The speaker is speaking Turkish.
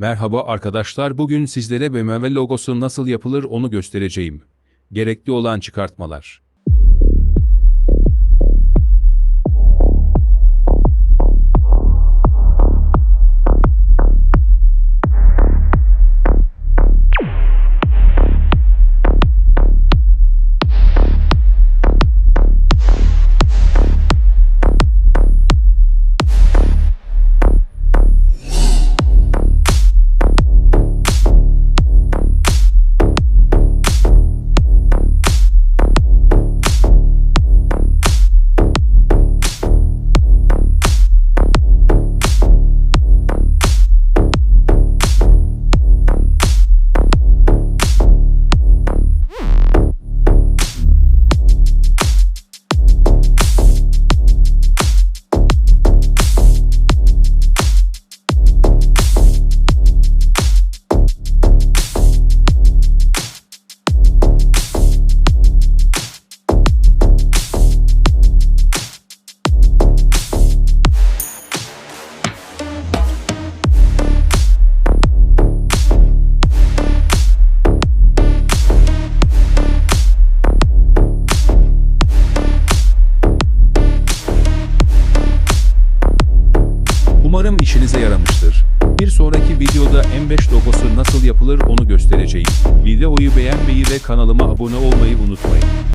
Merhaba arkadaşlar bugün sizlere BMW logosu nasıl yapılır onu göstereceğim. Gerekli olan çıkartmalar. Umarım işinize yaramıştır. Bir sonraki videoda M5 logosu nasıl yapılır onu göstereceğim. Videoyu beğenmeyi ve kanalıma abone olmayı unutmayın.